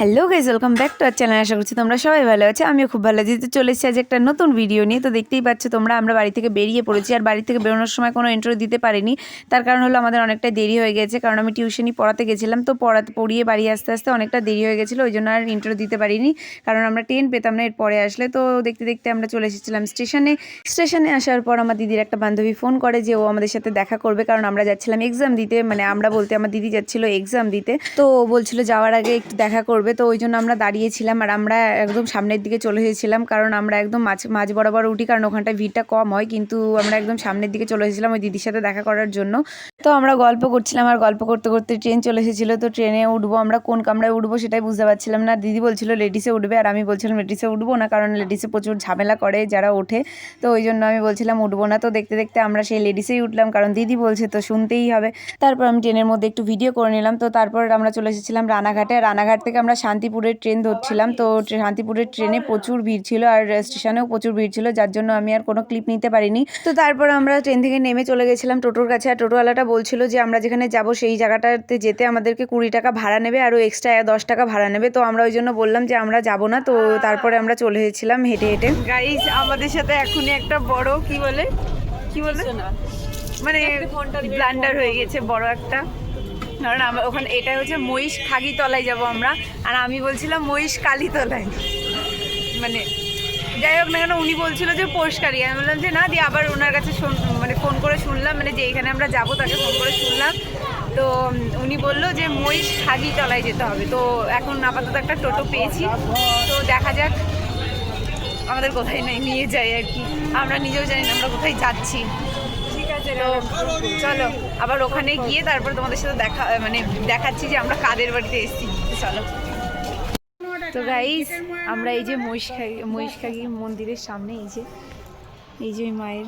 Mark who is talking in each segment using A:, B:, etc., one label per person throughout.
A: Hello guys welcome back to our channel আশা করছি তোমরা সবাই ভালো আছো। আমিও খুব ভালো আছি। তো চলে এসেছি আজ একটা নতুন ভিডিও নিয়ে। তো দেখতেই পাচ্ছ তোমরা, আমরা বাড়ি থেকে বেরিয়ে পড়েছি আর বাড়ি থেকে বেরোনোর সময় কোনো ইন্টারভিউ দিতে পারিনি। তার কারণ হলো আমাদের অনেকটা দেরি হয়ে গেছে, কারণ আমি টিউশনি পড়াতে গেছিলাম। তো পড়াতে পড়িয়ে বাড়ি আসতে আসতে অনেকটা দেরি হয়ে গেছিল, ওই জন্য আর ইন্টারভিউ দিতে পারিনি। কারণ আমরা ট্রেন পেতাম না এর পরে আসলে। তো দেখতে দেখতে আমরা চলে এসেছিলাম স্টেশনে স্টেশনে আসার পর আমার দিদির একটা বান্ধবী ফোন করে যে ও আমাদের সাথে দেখা করবে, কারণ আমরা যাচ্ছিলাম এক্সাম দিতে। মানে আমরা বলতে আমার দিদি যাচ্ছিল এক্সাম দিতে। তো ও বলছিল যাওয়ার আগে একটু দেখা করবে। তো ওই জন্য আমরা দাঁড়িয়েছিলাম আর আমরা একদম সামনের দিকে চলে এসেছিলাম। কারণ আমরা একদম মাছ মাঝ বরাবর উঠি, কারণ ওখানটায় ভিড়টা কম হয়, কিন্তু আমরা একদম সামনের দিকে চলে এসেছিলাম ওই দিদির সাথে দেখা করার জন্য। তো আমরা গল্প করছিলাম আর গল্প করতে করতে ট্রেন চলে এসেছিল, তো ট্রেনে উঠবো আমরা, কোন কামরায় উঠবো সেটাই বুঝতে পারছিলাম না। দিদি বলছিল, লেডিসে উঠবে, আর আমি বলছিলাম, লেডিসে উঠবো না, কারণ লেডিসে প্রচুর ঝামেলা করে যারা ওঠে। তো ওই জন্য আমি বলছিলাম, উঠবো না। তো দেখতে দেখতে আমরা সেই লেডিসেই উঠলাম, কারণ দিদি বলছে, তো শুনতেই হবে। তারপর আমি ট্রেনের মধ্যে একটু ভিডিও করে নিলাম, তো তারপর আমরা চলে এসেছিলাম রানাঘাটে। রানাঘাট থেকে আমরা শান্তিপুরের ট্রেন ধরছিলাম। তো শান্তিপুরের ট্রেনে প্রচুর ভিড় ছিল আর স্টেশনেও প্রচুর ভিড় ছিল যার জন্য আমি আর কোনো ক্লিপ নিতে পারিনি। তো তারপর আমরা ট্রেন থেকে নেমে চলে গেছিলাম টোটোর কাছে আর টোটোওয়ালাটা বলছিল যে আমরা যেখানে যাব সেই জায়গাটাতে যেতে আমাদেরকে কুড়ি টাকা ভাড়া নেবে আর এক্সট্রা দশ টাকা ভাড়া নেবে। তো আমরা ওই জন্য বললাম যে আমরা যাব না। তো তারপরে আমরা চলে এসেছিলাম হেঁটে হেঁটে। গাইজ আমাদের সাথে এখনই একটা বড় কি বলে? কি বলে? মানে ব্লান্ডার হয়ে গেছে বড় একটা। কারণ আমরা ওখানে এটা হচ্ছে মহিষ খাগিতলায় যাব আমরা। আর আমি বলছিলাম মহিষ কালীতলায়। মানে যাই হোক না কেন উনি বলছিল যে পরিষ্কারই আমি বললাম যে না, দিয়ে আবার ওনার কাছে মানে ফোন করে শুনলাম মানে যে এখানে আমরা যাব তাকে ফোন করে শুনলাম। তো উনি বলল যে মহিষ খাগিতলায় যেতে হবে। তো এখন আপাতত একটা টোটো পেয়েছি। তো দেখা যাক, আমাদের কোথায় নাই নিয়ে যায় আর কি। আমরা নিজেও জানি না আমরা কোথায় যাচ্ছি। তো চলো আবার ওখানে গিয়ে তারপর তোমাদের সাথে দেখা মানে দেখাচ্ছি যে আমরা কাদের বাড়িতে এসেছি। চলো। তো গাইস আমরা এই যে মহিষখাগি মহিষখাগি মন্দিরের সামনে এই যে এই যে মায়ের।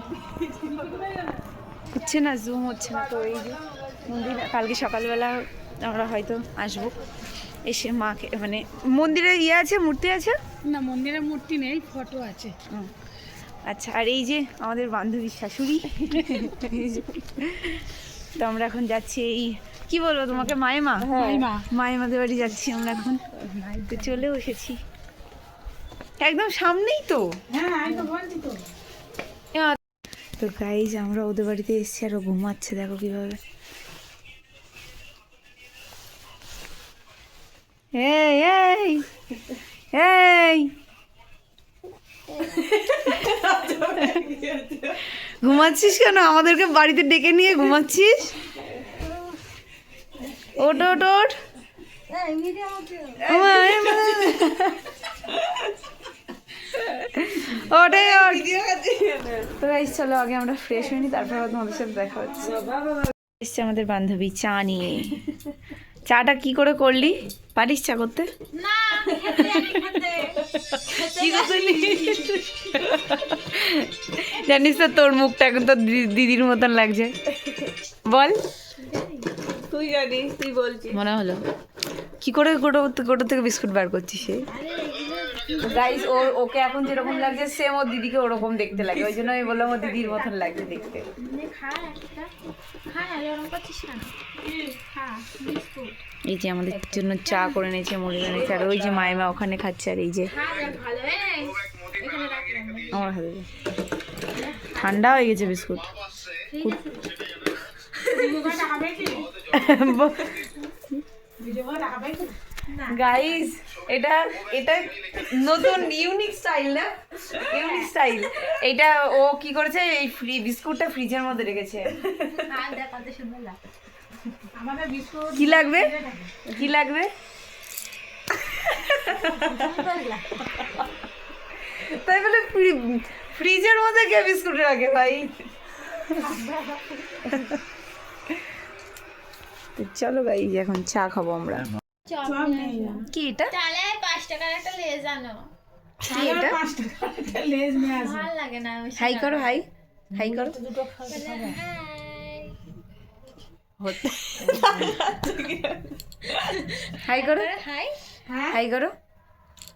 A: হচ্ছে না জুম হচ্ছে না তো এই যে মন্দির কালকে সকালবেলা আমরা হয়তো আসব। এসে মাকে মানে মন্দিরে ইয়ে আছে মূর্তি আছে?
B: না মন্দিরে মূর্তি নেই ফটো আছে।
A: আচ্ছা আর এই যে আমাদের বান্ধবীর শাশুড়ি। তো আমরা এখন যাচ্ছি এই কি বলব তোমাকে মায়েমা?
B: মাইমা
A: মায়েমাদের বাড়ি যাচ্ছি আমরা এখন। তো চলেও এসেছি। একদম সামনেই তো।
B: হ্যাঁ তো।
A: গাইজ আমরা ওদের বাড়িতে এসেছি আর ঘুমাচ্ছে দেখো কীভাবে। এই এই। এই। ঘুমাচ্ছিস কেন? আমাদেরকে বাড়িতে ডেকে নিয়ে ঘুমাচ্ছিস? ওট ওট ওট। ওটাই তো গাইস চলো আগে আমরা ফ্রেশ হইনি তারপর তোমাদের সাথে দেখা হচ্ছে। এসছে আমাদের বান্ধবী চা নিয়ে। চাটা কি করে করলি? পারিস চা করতে? করলি জানিস তো তোর মুখটা এখন তো দিদির মতন লাগছে। বল।
B: তুই জানিস তুই বলছিস।
A: মনে হলো। কি করে গোটো গোটো থেকে বিস্কুট বার করছিস সে? গাইস ওর ওকে এখন যেরকম লাগছে সেম ওর দিদিকে ওরকম দেখতে লাগে। ওই জন্য আমি বললাম ওর দিদির মতন লাগছে দেখতে। এই যে আমাদের জন্য চা করে নিয়েছে মুড়ি এনেছে আর ওই যে মায়েমা ওখানে খাচ্ছে আর এই যে আমার হাতে ঠান্ডা হয়ে গেছে বিস্কুট। গাইস এটা এটা নতুন ইউনিক স্টাইল না? ইউনিক স্টাইল এটা ও কি করেছে? এই ফ্রি বিস্কুটটা ফ্রিজের মধ্যে রেখেছে। কি লাগবে? কি লাগবে? তাই বলে ফ্রিজের মধ্যে কে বিস্কুট রাখে ভাই? চলো ভাই, এখন চা খাব আমরা। কি এটা?
C: তাহলে পাঁচ টাকার একটা লেজ আনো।
A: কি এটা?
B: পাঁচ টাকা একটা লেজ নিয়ে আসি
C: ভালো লাগে না
A: হাই করো হাই। হাই করো। হাই করো।
C: হাই
B: হ্যাঁ?
A: হাই করো।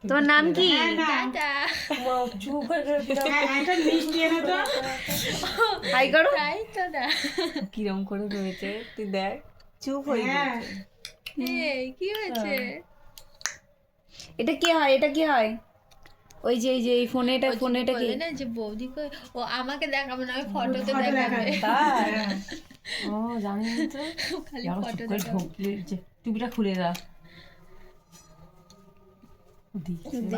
A: তোমার নাম কি?
B: হ্যাঁ, একটা মিষ্টি এনে তো।
A: হাই করো।
C: তাই তো না
D: কিরম করে রয়েছে তুই দেখ। চুপ হয়ে
B: হ্যাঁ।
C: এই কি হয়েছে?
A: এটা কি হয়? এটা কি হয়? ওই যে এই যে এই ফোনে এটা ফোনে এটা কি?
C: না যে বৌদি কই? ও আমাকে দেখাবো না আমি ফটোতে দেখাবে।
D: তাই? ও জানি তো।
C: খালি ফটো
D: যে টুপিটা খুলে দাও। বৌদি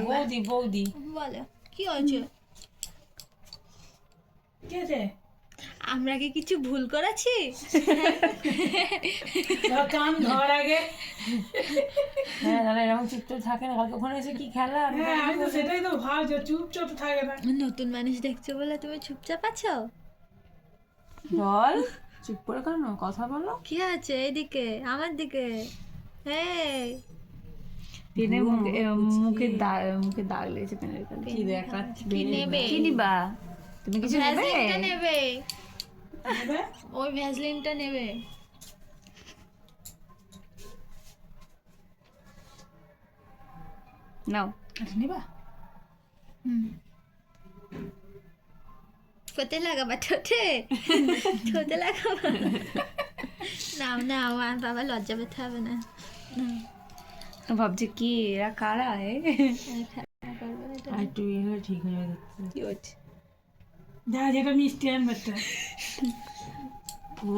D: বৌদি। বৌদি
C: বলো কি হয়েছে? আমরা কি কিছু ভুল করেছি?
B: কান ধর আগে।
D: হ্যাঁ দাদা এরকম চুপচাপ থাকে না কালকে ওখানে এসে কি খেলা?
B: হ্যাঁ আমি তো সেটাই তো ভাবছি চুপচাপ থাকে না।
C: নতুন মানুষ দেখছ বলে তুমি চুপচাপ আছো?
D: বল চুপ করে কেন? কথা বলো।
C: কি আছে এইদিকে আমার দিকে? এই।
A: পেনের মুখে মুখে দাগ মুখে দাগ লেগেছে পেনের কাছে
D: কি দেখাচ্ছি
C: কি নেবে?
A: কি নিবা? তুমি কিছু নেবে?
C: ওই ভ্যাসলিনটা নেবে।
A: নাও
B: এটা নিবা
C: কোথায় লাগাবা ঠোঁটে ঠোঁটে লাগাবা নাও নাও আর বাবা লজ্জা পেতে হবে না
A: ভাবছি কি এরা কারা এ
D: আর ইয়ে হলে ঠিক হয়ে যাবে
A: কি হচ্ছে
B: যা যেটা মিষ্টি আনবে
D: ও